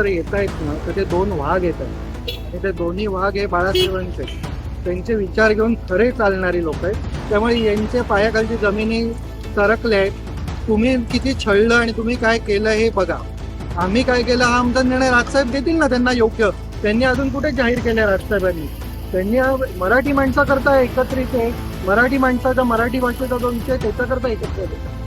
एकत्र येत आहेत ना तर ते दोन वाघ येत आहेत आणि ते दोन्ही वाघ हे बाळासाहेबांचे त्यांचे विचार घेऊन खरे चालणारी लोक आहेत. त्यामुळे यांचे पायाखालची जमिनी सरकले आहेत. तुम्ही किती छळलं आणि तुम्ही काय केलं हे बघा. आम्ही काय केलं हा आमचा निर्णय राजसाहेब देतील ना त्यांना योग्य. त्यांनी अजून कुठे जाहीर केलं राजसाहेबांनी? त्यांनी मराठी माणसाकरता एकत्रित आहे. मराठी माणसाचा मराठी भाषेचा जो विषय त्याच्याकरता एकत्रित आहे.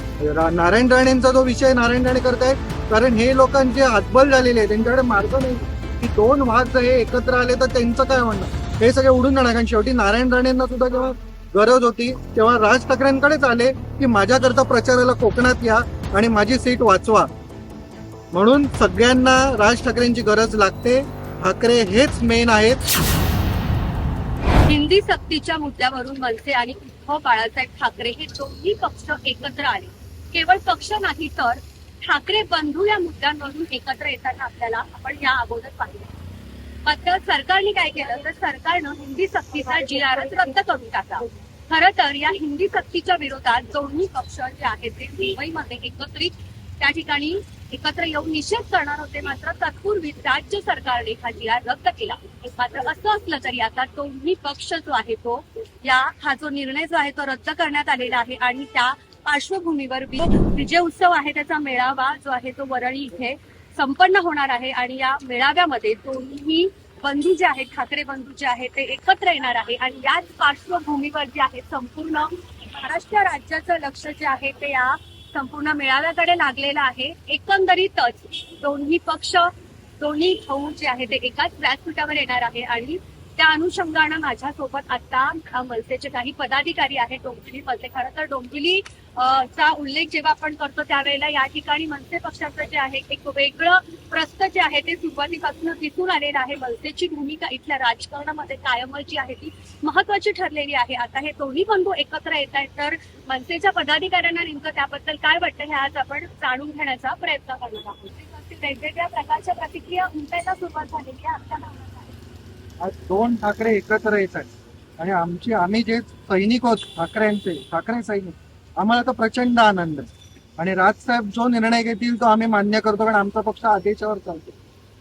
नारायण राणेंचा जो विषय नारायण राणे करतायत कारण हे लोकांचे हातबल झालेले आहे त्यांच्याकडे मार्ग नाही. की दोन भाग जर हे एकत्र आले तर त्यांचं काय म्हणणं? हे सगळे उडून जाणार कारण शेवटी नारायण राणेंना सुद्धा जेव्हा गरज होती तेव्हा राज ठाकरेंकडेच आले की माझ्याकरता प्रचाराला कोकणात या आणि माझी सीट वाचवा. म्हणून सगळ्यांना राज ठाकरेंची गरज लागते. ठाकरे हेच मेन आहेत. हिंदी सक्तीच्या मुद्द्यावरून मनसे आणि उद्धव बाळासाहेब ठाकरे हे दोन्ही पक्ष एकत्र आले. केवळ पक्ष नाही तर ठाकरे बंधू या मुद्द्यांवरून एकत्र येताना आपल्याला आपण या अगोदर पाहिले. मात्र सरकारने काय केलं? तर सरकारनं हिंदी सक्तीचा जी आर रद्द करून टाकला. खरं तर या हिंदी सक्तीच्या विरोधात दोन्ही पक्ष जे आहेत ते मुंबईमध्ये एकत्रित त्या ठिकाणी एकत्र येऊन निषेध करणार होते. मात्र तत्पूर्वी राज्य सरकारने हा जी आर रद्द केला. मात्र असं असलं तरी आता दोन्ही पक्ष जो आहे तो या हा जो निर्णय जो आहे तो रद्द करण्यात आलेला आहे आणि त्या पार्श्वभूमीवर विजय उत्सव आहे त्याचा मेळावा जो आहे तो वरळी इथे संपन्न होणार आहे आणि या मेळाव्यामध्ये दोन्ही बंधू जे आहेत ठाकरे बंधू जे आहेत ते एकत्र येणार आहे आणि याच पार्श्वभूमीवर जे आहे संपूर्ण महाराष्ट्र राज्याचं लक्ष जे आहे ते या संपूर्ण मेळाव्याकडे लागलेलं आहे. एकंदरीतच दोन्ही पक्ष दोन्ही भाऊ जे आहे ते एकाच व्यासपीठावर येणार आहे आणि त्या अनुषंगानं माझ्यासोबत आता मनसेचे काही पदाधिकारी आहेत डोंबिवली मधले खरं तर डोंबिवली चा उल्लेख जेव्हा आपण करतो त्यावेळेला या ठिकाणी मनसे पक्षाचं जे आहे एक वेगळं प्रस्त जे आहे ते सुरुवातीपासून दिसून आलेलं आहे. मनसेची भूमिका इथल्या राजकारणामध्ये कायमच जी आहे ती महत्वाची ठरलेली आहे. आता हे दोन्ही बंधू एकत्र येत आहेत तर मनसेच्या पदाधिकाऱ्यांना नेमकं त्याबद्दल काय वाटतं हे आज आपण जाणून घेण्याचा प्रयत्न करणार आहोत वेगवेगळ्या प्रकारच्या प्रतिक्रिया उमटायला सुरुवात झालेली आहे आज दोन ठाकरे एकत्र येत आहेत. आणि आमची आम्ही जे सैनिक आहोत ठाकरेंचे ठाकरे सैनिक आम्हाला तर प्रचंड आनंद. आहे आणि राजसाहेब जो निर्णय घेतील तो आम्ही मान्य करतो कारण आमचा पक्ष आदेशावर चालतो.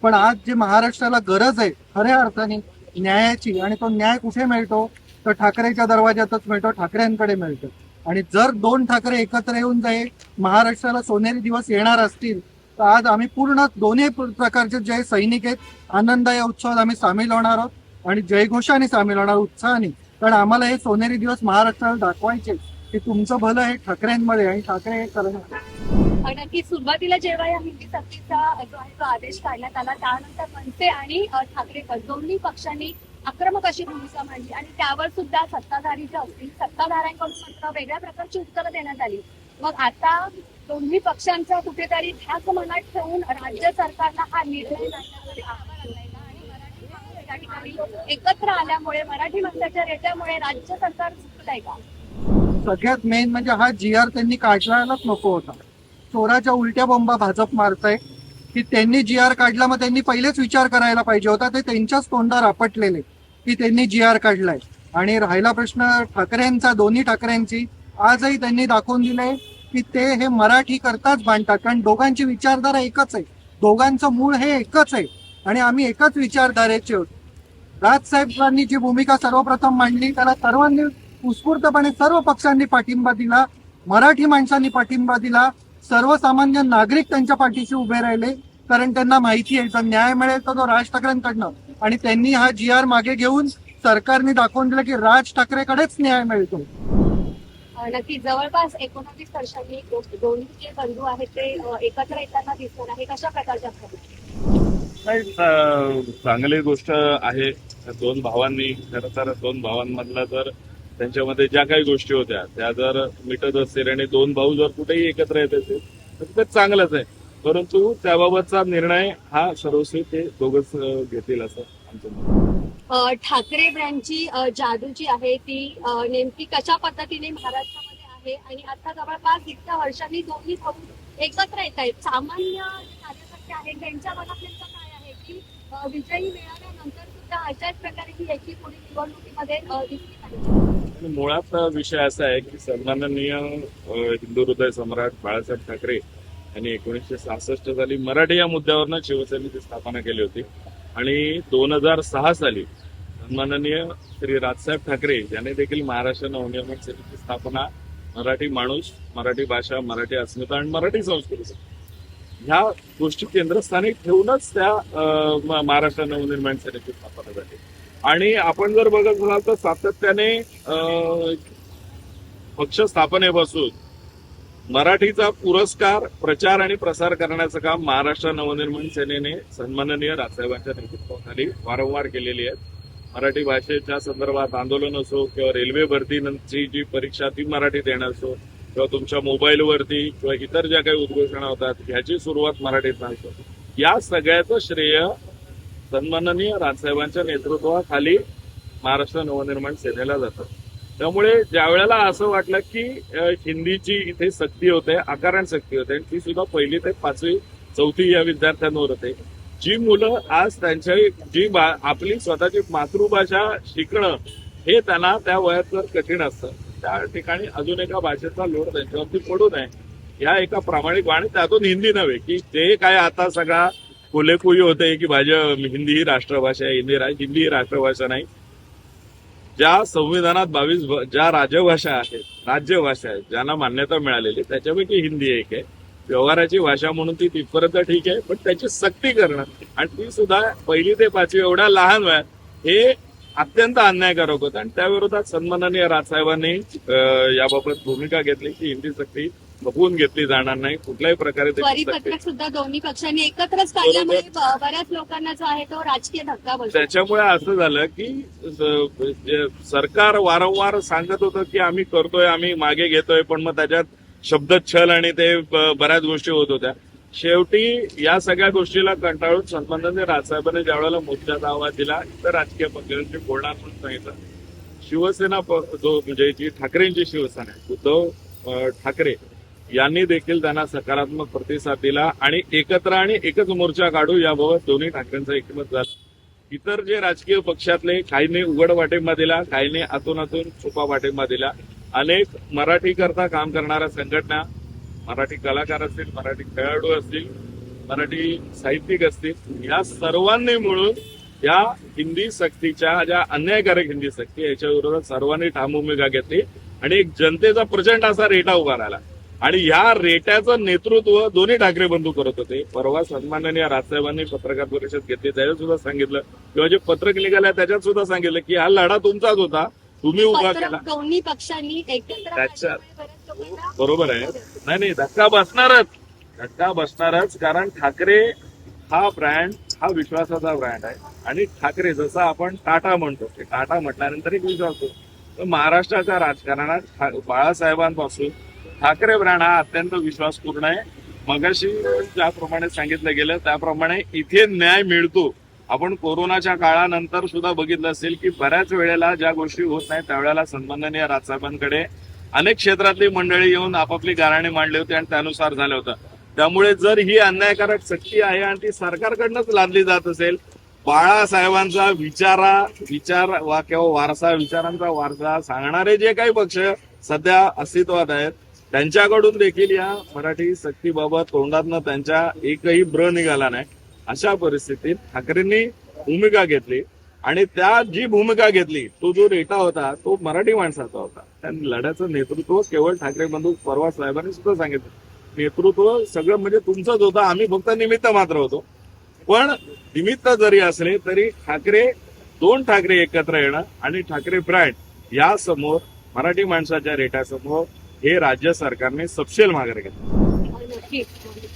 पण आज जे महाराष्ट्राला गरज आहे खऱ्या अर्थाने न्यायाची आणि तो न्याय कुठे मिळतो? तर ठाकरेच्या दरवाज्यातच मिळतो ठाकरेंकडे मिळतो. आणि जर दोन ठाकरे एकत्र येऊन जाईल महाराष्ट्राला सोनेरी दिवस येणार असतील तर आज आम्ही पूर्ण दोन्ही प्रकारचे जे सैनिक आहेत आनंद या उत्सवात आम्ही सामील होणार आहोत. आणि जयघोषाने सामील होणार उत्साहाने. कारण आम्हाला हे सोनेरी दिवस महाराष्ट्राला दाखवायचे की तुमचं भलं हे ठाकरेंमध्ये आणि ठाकरे हे करणार. नक्की सुरुवातीला जेव्हा या हिंदी सक्तीचा जो आहे तो आदेश काढण्यात आला त्यानंतर मनसे आणि ठाकरेकर ठाकरे दोन्ही पक्षांनी आक्रमक अशी भूमिका मांडली आणि त्यावर सुद्धा सत्ताधारी ज्या असतील सत्ताधाऱ्यांकडून मात्र वेगळ्या प्रकारची उत्तरं देण्यात आली. मग आता दोन्ही पक्षांचा कुठेतरी ध्यास मनात ठेवून राज्य सरकारला हा निर्णय आणि मराठी ठिकाणी एकत्र आल्यामुळे मराठी माणसाच्या रेट्यामुळे राज्य सरकार चुकलंय का? सगळ्यात मेन म्हणजे हा जी आर त्यांनी काढायलाच नको होता. चोराच्या उलट्या बोंबा भाजप मारताय. की त्यांनी जी आर काढला मग त्यांनी पहिलेच विचार करायला पाहिजे होता. ते त्यांच्याच तोंडावर आपटलेले की त्यांनी जी आर काढलाय. आणि राहिला प्रश्न ठाकरेंचा दोन्ही ठाकरेंची. आजही त्यांनी दाखवून दिलंय की ते हे मराठी करताच बांधतात. कारण दोघांची विचारधारा एकच आहे. दोघांचं मूळ हे एकच आहे. आणि आम्ही एकच विचारधारेचे आहोत. राजसाहेबांनी जी भूमिका सर्वप्रथम मांडली त्याला सर्वांनी उत्स्फूर्तपणे सर्व पक्षांनी पाठिंबा दिला मराठी माणसांनी पाठिंबा दिला सर्वसामान्य नागरिक त्यांच्या पाठीशी उभे राहिले कारण त्यांना माहिती आहे जर न्याय मिळेल तर तो राज ठाकरेंकडनं. आणि त्यांनी हा जी आर मागे घेऊन सरकारने दाखवून दिलं की राज ठाकरेकडेच न्याय मिळतो. नक्की जवळपास एकोणतीस वर्षांनी दोन्ही जे बंधू आहेत ते एकत्र येताना दिसणार आहे कशा प्रकारच्या? नाही चांगली गोष्ट आहे. दोन भावांनी खरं तर दोन भावांमधला जर त्यांच्यामध्ये ज्या काही गोष्टी होत्या त्या जर मिटत असतील आणि दोन भाऊ जर कुठेही एकत्र येत असतील तर ते चांगलंच आहे. परंतु त्याबाबतचा निर्णय हा सर्वस्वी ते दोघच घेतील असं आमचं ठाकरे ब्रँडची जादू जी आहे ती नेमकी कशा पद्धतीने महाराष्ट्रामध्ये आहे आणि आता जवळपास इतक्या वर्षांनी दोन्ही भाऊ एकत्र येत आहेत. सामान्य कार्यकर्ते आहेत. त्यांच्या मनात नेमकं काय आहे की विजयी मिळाल्यानंतर सुद्धा अशाच प्रकारे ही एकी पुढील निवडणुकीमध्ये दिसली पाहिजे. मुळात विषय असा आहे की सन्माननीय हिंदू हृदय सम्राट बाळासाहेब ठाकरे यांनी एकोणीसशे सहासष्ट साली मराठी या मुद्द्यावरनं शिवसेनेची स्थापना केली होती. आणि दोन हजार सहा साली सन्माननीय श्री राजसाहेब ठाकरे यांनी देखील महाराष्ट्र नवनिर्माण सेनेची स्थापना मराठी माणूस मराठी भाषा मराठी अस्मिता आणि मराठी संस्कृती ह्या गोष्टी केंद्रस्थानी ठेवूनच त्या महाराष्ट्र नवनिर्माण सेनेची स्थापना झाली. आणि आपण जर बघत असाल तर सातत्याने पक्ष स्थापनेपासून मराठीचा पुरस्कार प्रचार आणि प्रसार करण्याचं काम महाराष्ट्र नवनिर्माण सेनेने सन्माननीय राजसाहेबांच्या नेतृत्वाखाली वारंवार केलेली आहे. मराठी भाषेच्या संदर्भात आंदोलन असो किंवा रेल्वे भरतीची जी परीक्षा ती मराठी येणं असो किंवा तुमच्या मोबाईलवरती किंवा इतर ज्या काही उद्घोषणा होतात ह्याची सुरुवात मराठीत असो या सगळ्याचं श्रेय सन्माननीय राजसाहेबांच्या नेतृत्वाखाली महाराष्ट्र नवनिर्माण सेनेला जातं. त्यामुळे ज्या वेळेला असं वाटलं की हिंदीची इथे सक्ती होते आकारण सक्ती होते आणि ती सुद्धा पहिली ते पाचवी चौथी या विद्यार्थ्यांवर होते. जी मुलं आज त्यांच्या जी बा- आपली स्वतःची मातृभाषा शिकणं हे त्यांना त्या वयात जर कठीण असतं. त्या ठिकाणी अजून एका भाषेचा लोड त्यांच्यावरती पडू नये या एका प्रामाणिक आणि त्यातून हिंदी नव्हे की ते काय आता सगळा कोलेकुई होते की माझ्या हिंदी ही राष्ट्रभाषा आहे हिंदी हिंदी ही राष्ट्रभाषा नाही. ज्या संविधानात बावीस ज्या राजभाषा आहेत राज्यभाषा आहेत ज्यांना मान्यता मिळालेली त्याच्यापैकी हिंदी एक आहे. व्यवहाराची भाषा म्हणून ती तिथपर्यंत ठीक आहे पण त्याची सक्ती करणं आणि ती सुद्धा पहिली ते पाचवी एवढ्या लहान वयात हे अत्यंत अन्यायकारक होतं. आणि त्या विरोधात सन्माननीय राजसाहेबांनी याबाबत भूमिका घेतली की हिंदी सक्ती बघवून घेतली जाणार नाही. कुठल्याही प्रकारे परिपत्रक सुद्धा दोन्ही पक्षांनी एकत्रच काढल्यामुळे बऱ्याच लोकांना जो आहे तो राजकीय धक्का बसतो. त्याच्यामुळे असं झालं की सरकार वारंवार सांगत होतं की आम्ही करतोय आम्ही मागे घेतोय पण मग त्याच्यात शब्दच्छल आणि ते बऱ्याच गोष्टी होत होत्या. शेवटी या सगळ्या गोष्टीला कंटाळून सन्माननीय राजसाहेबांनी ज्या वेळेला मोर्चाचा आवाज दिला तर राजकीय पक्षांची बोलणार म्हणून सांगितलं. शिवसेना जो म्हणजे जी ठाकरेंची शिवसेना आहे उद्धव ठाकरे यांनी देखील त्यांना सकारात्मक प्रतिसाद दिला आणि एकत्र आणि एकच मोर्चा काढू याबाबत दोन्ही ठाकरेंचा एकमत झालं. इतर जे राजकीय पक्षातले काहींनी उघड वाटेंबा दिला काहींनी आतून आतून छुपा वाटेंबा दिला. अनेक मराठी करता काम करणाऱ्या संघटना मराठी कलाकार असतील मराठी खेळाडू असतील मराठी साहित्यिक असतील या सर्वांनी मिळून या हिंदी सक्तीच्या ज्या अन्यायकारक हिंदी सक्ती याच्या विरोधात सर्वांनी ठाम भूमिका घेतली आणि एक जनतेचा प्रचंड असा रेटा उभा राहिला. आणि या रेट्याचं नेतृत्व दोन्ही ठाकरे बंधू करत होते. परवा सन्माननीय राजसाहेबांनी पत्रकार परिषद घेतली त्याच्यात सुद्धा सांगितलं. किंवा जे पत्रक निघाल्या त्याच्यात सुद्धा सांगितलं की हा लढा तुमचाच होता. तुम्ही उभा केला. दोन्ही पक्षांनी एकत्र त्याच्या- काढल्यामुळे बऱ्याच लोकांना बरोबर आहे. नाही नाही धक्का बसणारच. धक्का बसणारच कारण ठाकरे हा ब्रँड हा विश्वासाचा ब्रँड आहे. आणि ठाकरे जसं आपण टाटा म्हणतो टाटा म्हटल्यानंतर एक विश्वास होतो. तर महाराष्ट्राच्या राजकारणात बाळासाहेबांपासून ठाकरे ब्रँड हा अत्यंत विश्वासपूर्ण आहे. मगाशी ज्याप्रमाणे सांगितलं गेलं त्याप्रमाणे इथे न्याय मिळतो. आपण कोरोनाच्या काळानंतर सुद्धा बघितलं असेल की बऱ्याच वेळेला ज्या गोष्टी होत नाही त्यावेळेला सन्माननीय राजसाहेबांकडे अनेक क्षेत्रातली मंडळी येऊन आपापली गाराणे मांडले होते आणि त्यानुसार झालं होतं. त्यामुळे जर ही अन्यायकारक सक्ती आहे आणि ती सरकारकडनंच लादली जात असेल बाळासाहेबांचा विचारा विचार वा किंवा वारसा विचारांचा वारसा सांगणारे जे काही पक्ष सध्या अस्तित्वात आहेत त्यांच्याकडून देखील या मराठी सक्तीबाबत तोंडातनं त्यांच्या एकही ब्र निघाला नाही. अशा परिस्थितीत ठाकरेंनी भूमिका घेतली आणि त्या जी भूमिका घेतली तो जो रेटा होता तो मराठी माणसाचा होता. त्या लढ्याचं नेतृत्व केवळ ठाकरे बंधू परवा साहेबांनी सुद्धा सांगितलं. नेतृत्व सगळं म्हणजे तुमचंच होतं आम्ही फक्त निमित्त मात्र होतो. पण निमित्त जरी असले तरी ठाकरे दोन ठाकरे एकत्र येणं आणि ठाकरे ब्रँड यासमोर मराठी माणसाच्या रेटासमोर हे राज्य सरकारने सपशेल माघार घेतलं. नक्की.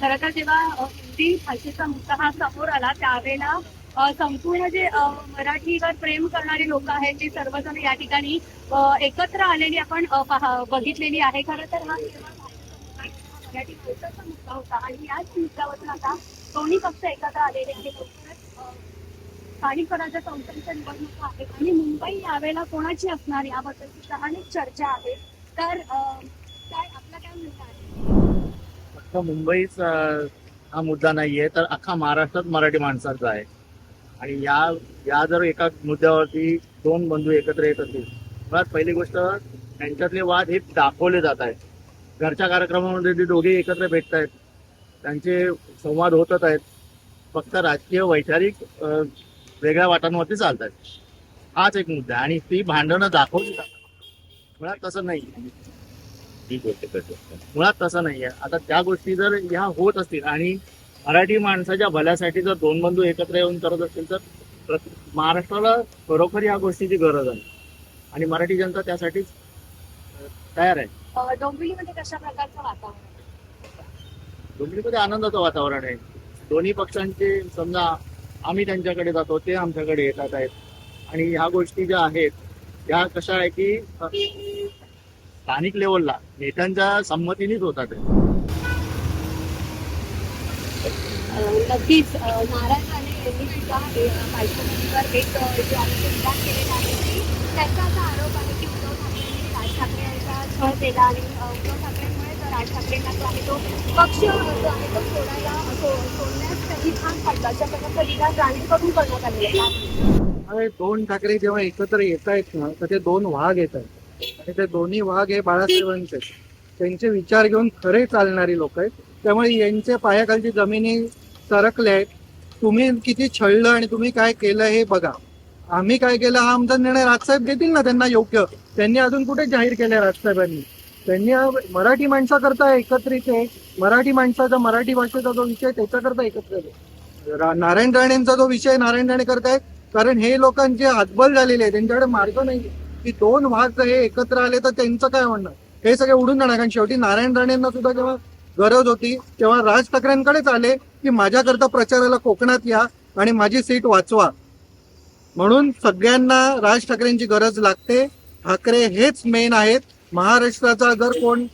खरं तर जेव्हा हिंदी भाषेचा मुद्दा हा समोर आला त्यावेळेला संपूर्ण जे मराठीवर प्रेम करणारे लोक आहेत ते सर्वजण या ठिकाणी एकत्र आलेली आपण बघितलेली आहे. खरं तर हा केवळ मराठी भाषेचा मुद्दा होता आणि याच मुद्द्यावरून आता दोन्ही पक्ष एकत्र आलेले आहेत. लवकरच, अ, स्थानिक स्वराज्य संस्थांच्या निवडणुका आहेत आणि मुंबई यावेळेला कोणाची असणार याबद्दल सुद्धा अनेक चर्चा आहे. तर काय काय फक्त मुंबईच हा मुद्दा नाहीये तर अख्खा महाराष्ट्रात मराठी माणसाचा आहे. आणि या या जर एका मुद्द्यावरती दोन बंधू एकत्र येत असतील मुळात पहिली गोष्ट त्यांच्यातले वाद हे दाखवले जात आहेत. घरच्या कार्यक्रमामध्ये ते दोघे एकत्र भेटत आहेत त्यांचे संवाद होतच आहेत. फक्त राजकीय वैचारिक वेगळ्या वाटांवरती चालतात हाच एक मुद्दा आणि ती भांडणं दाखवली जातात. मुळात तसं नाही. ठीक होते त्याच्यात. मुळात तसं नाहीये आता त्या गोष्टी जर ह्या होत असतील आणि मराठी माणसाच्या भल्यासाठी जर दोन बंधू एकत्र येऊन करत असतील तर महाराष्ट्राला खरोखर या गोष्टीची गरज आहे. आणि मराठी जनता त्यासाठीच तयार आहे. डोंबिवलीमध्ये कशा प्रकारचं वातावरण आहे? डोंबिवलीमध्ये आनंदाचं वातावरण आहे. दोन्ही पक्षांचे समजा आम्ही त्यांच्याकडे जातो ते आमच्याकडे येतात आहेत. आणि ह्या गोष्टी ज्या आहेत त्या कशा आहे की स्थानिक लेवलला नेत्यांच्या संमतीनेच होतात नक्कीच महाराजांनी नारायण राणे यांनी सुद्धा पार्श्वभूमीवर एक जे विधान केलेलं आहे त्यांचा असा आरोप आहे की उद्धव राज ठाकरे यांचा छळ केला आणि उद्धव ठाकरेंमुळे तर राज ठाकरेंना जो आहे तो पक्ष जो आहे तो सोडायला सोडण्यास त्यांनी भाग पाडला. अशा प्रकारचं विधान राणेंकडून करण्यात आलेलं आहे. दोन ठाकरे जेव्हा एकत्र येत आहेत ना तर ते दोन वाघ येत आहेत आणि ते दोन्ही वाघ हे बाळासाहेबांचे आहेत. त्यांचे विचार घेऊन खरे चालणारी लोक आहेत. त्यामुळे यांच्या पायाखालची जमिनी सरकल्या आहेत. तुम्ही किती छळलं आणि तुम्ही काय केलं हे बघा. आम्ही काय केलं हा आमचा निर्णय राजसाहेब देतील ना त्यांना योग्य. त्यांनी अजून कुठे जाहीर केलंय राजसाहेबांनी? त्यांनी मराठी माणसाकरता एकत्रित आहे. मराठी माणसाचा मराठी भाषेचा जो विषय त्याच्याकरता एकत्रित आहे. नारायण राणेंचा जो विषय नारायण राणे करतायत कारण हे लोकांचे हातबल झालेले आहे. त्यांच्याकडे मार्ग नाही की दोन वाघ जर हे एकत्र आले तर त्यांचं काय म्हणणं? हे सगळे उडून जाणार. कारण शेवटी नारायण राणेंना सुद्धा जेव्हा गरज होती तेव्हा राज ठाकरेंकडेच आले की माझ्याकरता प्रचाराला कोकणात या आणि माझी सीट वाचवा. म्हणून सगळ्यांना राज ठाकरेंची गरज लागते. ठाकरे हेच मेन आहेत. महाराष्ट्राचा जर कोण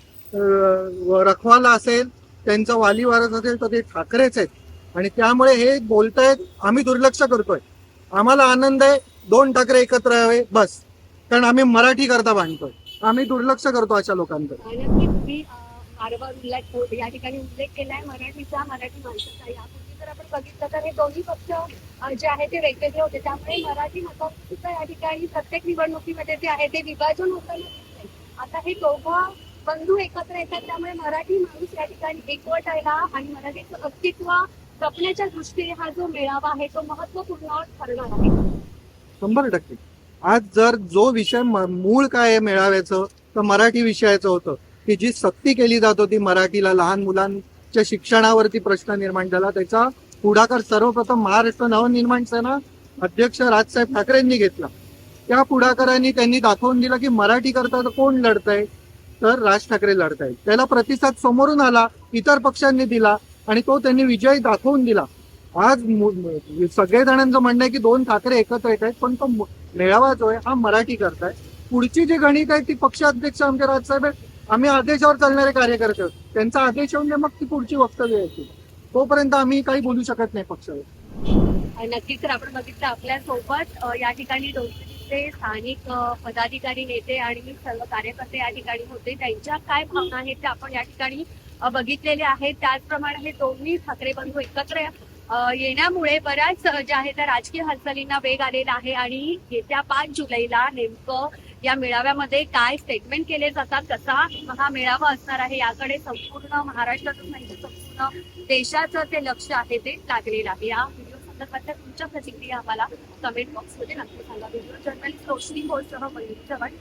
रखवाला असेल त्यांचा वाली वारस असेल तर ते ठाकरेच आहेत. आणि त्यामुळे हे बोलतायत आम्ही दुर्लक्ष करतोय. आम्हाला आनंद आहे दोन ठाकरे एकत्र यावे बस. कारण आम्ही मराठी करता बांधतोय आम्ही दुर्लक्ष करतो अशा लोकांकडे. या ठिकाणी उल्लेख केलाय मराठीचा मराठी माणसाचा यापूर्वी जर आपण बघितलं तर हे दोन्ही पक्ष जे आहे ते वेगवेगळे होते. त्यामुळे मराठी मतांचं या ठिकाणी प्रत्येक निवडणुकीमध्ये जे आहे ते विभाजन होताना आता हे दोघं बंधू एकत्र येतात त्यामुळे मराठी माणूस या ठिकाणी एकवट आहे आणि मराठीचं अस्तित्व जपण्याच्या दृष्टीने हा जो मेळावा आहे तो महत्त्वपूर्ण ठरणार आहे. शंभर टक्के. आज जर जो विषय मूळ काय आहे मेळाव्याचं तर मराठी विषयाचं होतं. की जी सक्ती केली जात होती मराठीला लहान मुलांच्या शिक्षणावरती प्रश्न निर्माण झाला त्याचा पुढाकार सर्वप्रथम महाराष्ट्र नवनिर्माण सेना अध्यक्ष राजसाहेब ठाकरेंनी घेतला. त्या पुढाकाराने त्यांनी दाखवून दिलं की मराठी करता तर कोण आहे तर राज ठाकरे लढतायत. त्याला प्रतिसाद समोरून आला इतर पक्षांनी दिला आणि तो त्यांनी विजय दाखवून दिला. आज सगळे जणांचं म्हणणं आहे की दोन ठाकरे एकत्र येत आहेत पण तो मेळावा जो आहे हा मराठी करताय पुढची जी गणित आहे ती पक्षाध्यक्ष आमचे राजसाहेब आम्ही आदेशावर चालणारे कार्यकर्ते त्यांचा आदेश येऊन मग ती पुढची वक्तव्य येतील. तोपर्यंत आम्ही काही बोलू शकत नाही पक्षावर. आणि नक्कीच तर आपण बघितलं आपल्यासोबत या ठिकाणी डोंबिवलीचे स्थानिक पदाधिकारी नेते आणि सर्व कार्यकर्ते या ठिकाणी होते. त्यांच्या काय भावना आहेत ते आपण या ठिकाणी बघितलेले आहेत. त्याचप्रमाणे हे दोन्ही ठाकरे बंधू एकत्र येण्यामुळे बऱ्याच ज्या आहेत त्या राजकीय हालचालींना वेग आलेला आहे आणि येत्या पाच जुलैला नेमकं या मेळाव्यामध्ये काय स्टेटमेंट केले जातात कसा हा मेळावा असणार आहे याकडे संपूर्ण महाराष्ट्रातून नाही संपूर्ण देशाचं ते लक्ष आहे ते लागलेलं आहे. या व्हिडिओ संदर्भातल्या तुमच्या प्रतिक्रिया आम्हाला कमेंट बॉक्समध्ये नक्की सांगा. व्हिडिओ जर्नलिस्ट रोशनी बोलसह मयूर चव्हाण